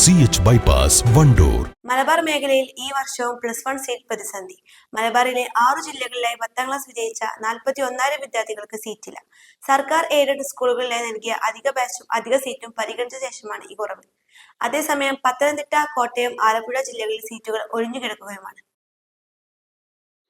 C H bypass Wandoor Malabar മേഖലയിൽ ഈ വർഷവും പ്ലസ് വൺ സീറ്റ് പ്രതിസന്ധി. മലബാറിലെ ആറു ജില്ലകളിലായി പത്താം ക്ലാസ് വിജയിച്ച നാൽപ്പത്തി ഒന്നായിരം വിദ്യാർത്ഥികൾക്ക് സീറ്റില്ല സർക്കാർ എയ്ഡഡ് സ്കൂളുകളിലായി നൽകിയ അധിക ബാച്ചും അധിക സീറ്റും പരിഗണിച്ച ശേഷമാണ് ഈ കുറവ്. അതേസമയം പത്തനംതിട്ട കോട്ടയം ആലപ്പുഴ ജില്ലകളിൽ സീറ്റുകൾ ഒഴിഞ്ഞുകിടക്കുകയുമാണ്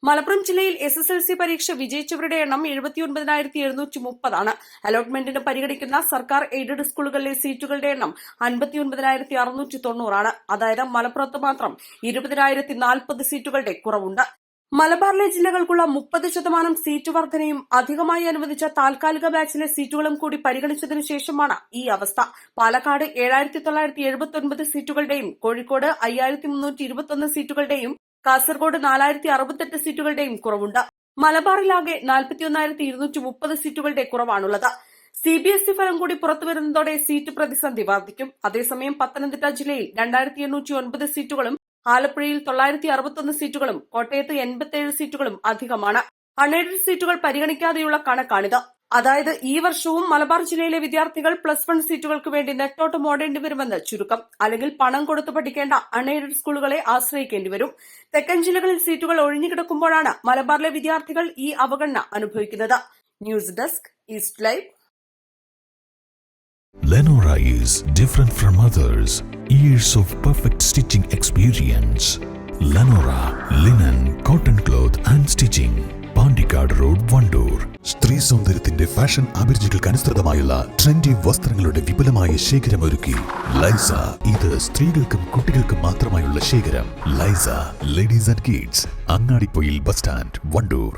മലപ്പുറം ജില്ലയിൽ എസ് എസ് എൽ സി പരീക്ഷ വിജയിച്ചവരുടെ എണ്ണം എഴുപത്തിയൊൻപതിനായിരത്തി എഴുന്നൂറ്റി മുപ്പതാണ് അലോട്ട്മെന്റിന് പരിഗണിക്കുന്ന സർക്കാർ എയ്ഡഡ് സ്കൂളുകളിലെ സീറ്റുകളുടെ എണ്ണം അൻപത്തിയൊൻപതിനായിരത്തി അറുന്നൂറ്റി തൊണ്ണൂറാണ് അതായത് മലപ്പുറത്ത് മാത്രം ഇരുപതിനായിരത്തി നാൽപ്പത് സീറ്റുകളുടെ കുറവുണ്ട്. മലബാറിലെ ജില്ലകൾക്കുള്ള മുപ്പത് ശതമാനം സീറ്റ് വർധനയും അധികമായി അനുവദിച്ച താൽക്കാലിക ബാച്ചിലെ സീറ്റുകളും കൂടി പരിഗണിച്ചതിനു ശേഷമാണ് ഈ അവസ്ഥ. പാലക്കാട് ഏഴായിരത്തി തൊള്ളായിരത്തി എഴുപത്തി ഒൻപത് സീറ്റുകളുടെയും കോഴിക്കോട് അയ്യായിരത്തി മുന്നൂറ്റി ഇരുപത്തി സീറ്റുകളുടെയും കാസർഗോഡ് നാലായിരത്തി അറുപത്തെട്ട് സീറ്റുകളുടെയും കുറവുണ്ട്. മലബാറിലാകെ നാൽപ്പത്തിയൊന്നായിരത്തി ഇരുന്നൂറ്റി മുപ്പത് സീറ്റുകളുടെ കുറവാണുള്ളത്. സി ബി എസ് ഇ ഫലം കൂടി പുറത്തുവരുന്നതോടെ സീറ്റ് പ്രതിസന്ധി വർദ്ധിക്കും അതേസമയം പത്തനംതിട്ട ജില്ലയിൽ രണ്ടായിരത്തി എണ്ണൂറ്റി ഒൻപത് സീറ്റുകളും ആലപ്പുഴയിൽ തൊള്ളായിരത്തി അറുപത്തൊന്ന് സീറ്റുകളും കോട്ടയത്ത് എൺപത്തിയേഴ് സീറ്റുകളും അധികമാണ്. അൺഎയ്ഡഡ് സീറ്റുകൾ പരിഗണിക്കാതെയുള്ള കണക്കാണിത്. അതായത് ഈ വർഷവും മലബാർ ജില്ലയിലെ വിദ്യാർത്ഥികൾ പ്ലസ് വൺ സീറ്റുകൾക്ക് വേണ്ടി നെട്ടോട്ടം ഓടേണ്ടി വരുമെന്ന് ചുരുക്കം അല്ലെങ്കിൽ പണം കൊടുത്ത് പഠിക്കേണ്ട അൺഎയ്ഡഡ് സ്കൂളുകളെ ആശ്രയിക്കേണ്ടി വരും തെക്കൻ ജില്ലകളിൽ സീറ്റുകൾ ഒഴിഞ്ഞുകിടക്കുമ്പോഴാണ് മലബാറിലെ വിദ്യാർത്ഥികൾ ഈ അവഗണന അനുഭവിക്കുന്നത് news desk east live Lenora is different from others. Years of perfect stitching experience. Lenora linen, cotton cloth സൗന്ദര്യത്തിന്റെ ഫാഷൻ അഭിരുചികൾക്ക് അനുസൃതമായുള്ള ട്രെൻഡി വസ്ത്രങ്ങളുടെ വിപുലമായ ശേഖരം ഒരുക്കി ലൈസ. ഇത് സ്ത്രീകൾക്കും കുട്ടികൾക്കും മാത്രമായുള്ള ശേഖരം. ലൈസ. Ladies and kids Angadippoyil bus stand Wandoor.